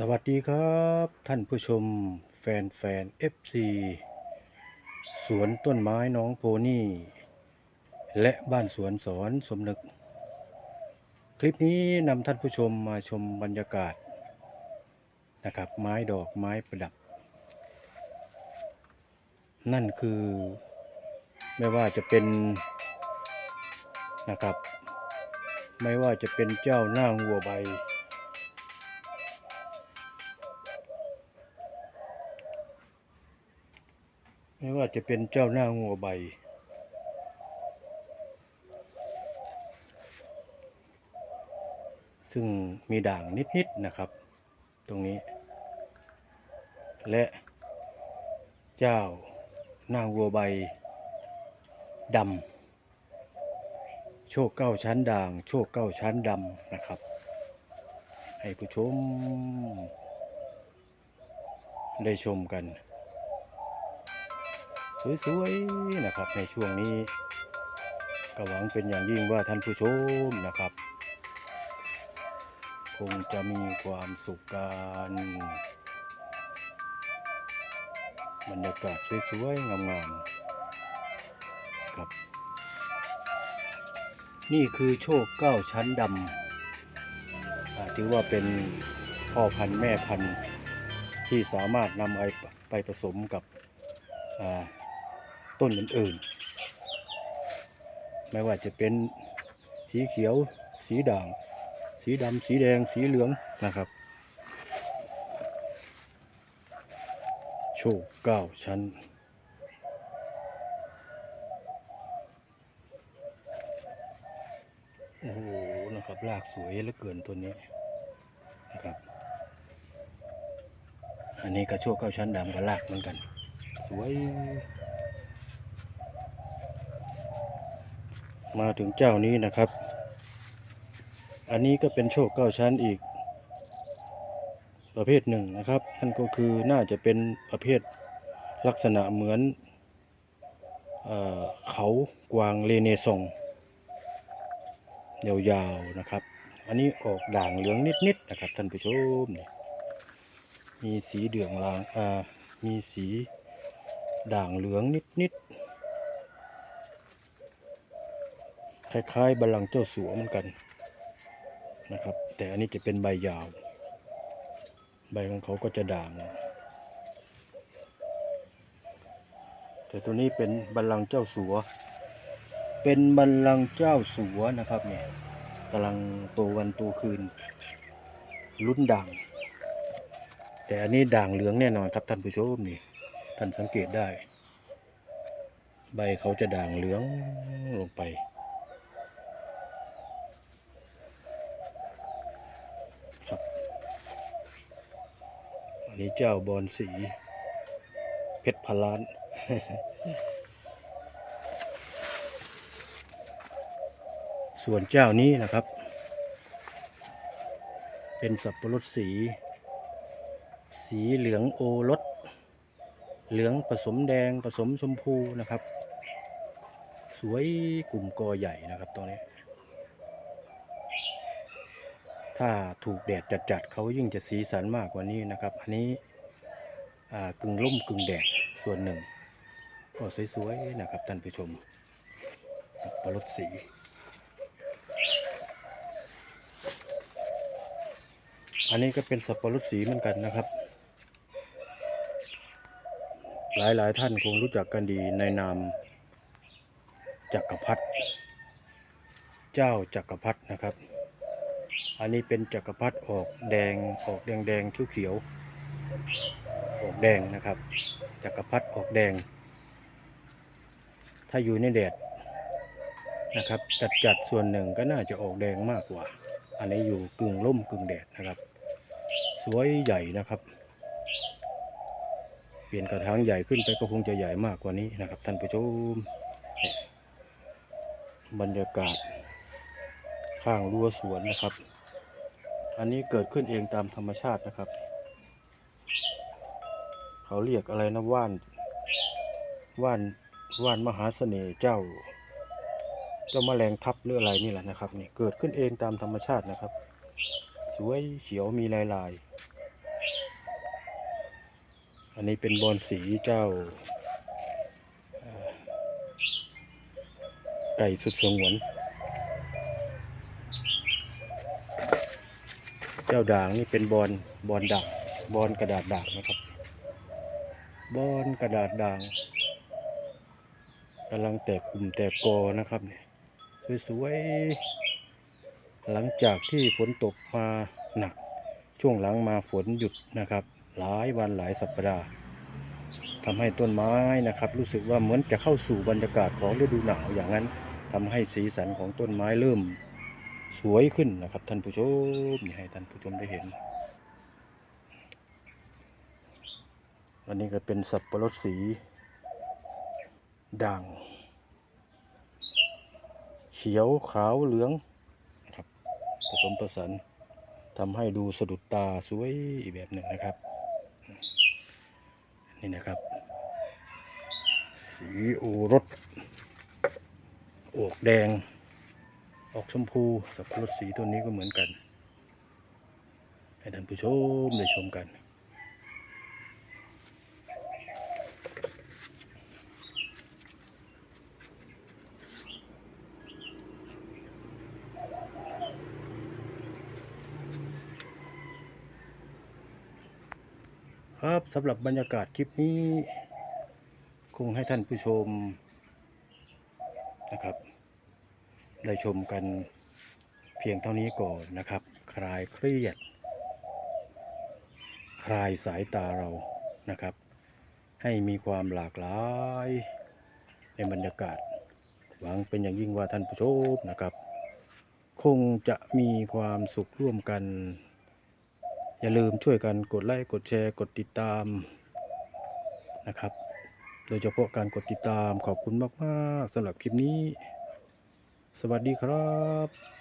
สวัสดีครับท่านผู้ชมแฟนแฟน FC สวนต้นไม้น้องโพนี่ และบ้านสวนสอนสมนึก คลิปนี้นำท่านผู้ชมมาชมบรรยากาศนะครับ ไม้ดอกไม้ประดับ นั่นคือไม่ว่าจะเป็นนะครับ ไม่ว่าจะเป็นเจ้าหน้างัวใบ ไม่ว่าจะเป็นเจ้าหน้างัวใบ ซึ่งมีด่างนิดๆนะครับ ตรงนี้ และเจ้าหน้าวัวใบดำโชคเก้าชั้นด่าง โชคเก้าชั้นดำนะครับ ให้ผู้ชมได้ชมกัน สวยๆนะครับ ในช่วงนี้ก็หวังเป็นอย่างยิ่งว่าท่านผู้ชมนะครับ คงจะมีความสุขกันบรรยากาศสวยๆงามๆครับ นี่คือโชคเก้าชั้นดำถือว่าเป็นพ่อพันธุ์แม่พันธุ์ที่สามารถนำไปไปผสมกับอ่า ต้นอื่นๆ ไม่ว่าจะเป็นสีเขียว สีด่าง สีดำ สีแดง สีเหลืองนะครับ โชคเก้าชั้น โอ้โห นะครับรากสวยเหลือเกินตัวนี้นะครับ อันนี้ก็โชคเก้าชั้นดำกับรากเหมือนกัน สวย มาถึงเจ้านี้นะครับ อันนี้ก็เป็นโชคเก้าชั้นอีก ประเภทหนึ่งนะครับนั่นก็คือน่าจะเป็นประเภทลักษณะเหมือนเอเขากวางเลเนซองยาวๆนะครับ อันนี้ออกด่างเหลืองนิดๆนะครับท่านผู้ชมมีสีเดืองลางอ่ามีสีด่างเหลืองนิดๆ คล้ายๆบัลลังก์เจ้าสัวเหมือนกันนะครับ แต่อันนี้จะเป็นใบยาว ใบของเขาก็จะด่าง แต่ตัวนี้เป็นบัลลังก์เจ้าสัว เป็นบัลลังก์เจ้าสัวนะครับเนี่ยกำลังโตวันโตคืนลุ้นด่าง แต่อันนี้ด่างเหลืองแน่นอนครับท่านผู้ชมนี่ท่านสังเกตได้ ใบเขาจะด่างเหลืองลงไป ครับอั นี้เจ้าบอนสี เพชรพล้าน ส่วนเจ้านี้นะครับ เป็นสับปะรดสี สีเหลืองโอรส เหลืองผสมแดงผสมชมพูนะครับ สวยกลุ่มกอใหญ่นะครับตรงนี้ ถ้าถูกแดดจัดๆเขายิ่งจะสีสันมากกว่านี้นะครับ อันนี้กึ่งร่มกึ่งแดดส่วนหนึ่ง ก็สวยๆนะครับท่านผู้ชมสับปะรดสีอันนี้ก็เป็นสับปะรดสีเหมือนกันนะครับ หลายๆท่านคงรู้จักกันดีในนามจักรพรรดิเจ้าจักรพรรดินะครับ อันนี้เป็นจักรพรรดิออกแดงออกแดงแดงๆเขียวๆออกแดงนะครับ จักรพรรดิออกแดง ถ้าอยู่ในแดดนะครับจัดจัดๆส่วนหนึ่งก็น่าจะออกแดงมากกว่า อันนี้อยู่กึ่งร่มกึ่งแดดนะครับ สวยใหญ่นะครับ เปลี่ยนกระถางใหญ่ขึ้นไปก็คงจะใหญ่มากกว่านี้นะครับท่านผู้ชมบรรยากาศข้างรั้วสวนนะครับ อันนี้เกิดขึ้นเองตามธรรมชาตินะครับ เขาเรียกอะไรนะว่าน ว่าน ว่านมหาเสน่ห์เจ้า เจ้าแมลงทับหรืออะไรนี่แหละนะครับนี่เกิดขึ้นเองตามธรรมชาตินะครับ สวยเขียวมีลายลาย อันนี้เป็นบอนสีเจ้า ไก่สุดสงวน เจ้าด่างนี่เป็นบอลบอลด่างบอลกระดาษด่างนะครับ บอลกระดาษด่างกำลังแตกกลุ่มแตกกอนะครับเนี่ยสวยๆหลังจากที่ฝนตกมาหนัก ช่วงหลังมาฝนหยุดนะครับ หลายวันหลายสัปดาห์ทำให้ต้นไม้นะครับ รู้สึกว่าเหมือนจะเข้าสู่บรรยากาศของฤดูหนาวอย่างนั้นทำให้สีสันของต้นไม้เริ่ม สวยขึ้นนะครับ ท่านผู้ชมให้ท่านผู้ชมได้เห็น อันนี้ก็เป็นสับปะรดสีด่าง เขียวขาวเหลืองครับผสมผสานทำให้ดูสะดุดตาสวยอีกแบบหนึ่งนะครับ นี่นะครับ สีโอรสอกแดง ออกชมพูสับปะรดสีตัวนี้ก็เหมือนกัน ให้ท่านผู้ชมได้ชมกัน ครับสำหรับบรรยากาศคลิปนี้ คงให้ท่านผู้ชมนะครับ ได้ชมกันเพียงเท่านี้ก่อนนะครับ คลายเครียด คลายสายตาเรานะครับ ให้มีความหลากหลายในบรรยากาศ หวังเป็นอย่างยิ่งว่าท่านผู้ชมนะครับ คงจะมีความสุขร่วมกัน อย่าลืมช่วยกันกดไลค์กดแชร์กดติดตามนะครับ โดยเฉพาะการกดติดตามขอบคุณมาก ๆสำหรับคลิปนี้ สวัสดีครับ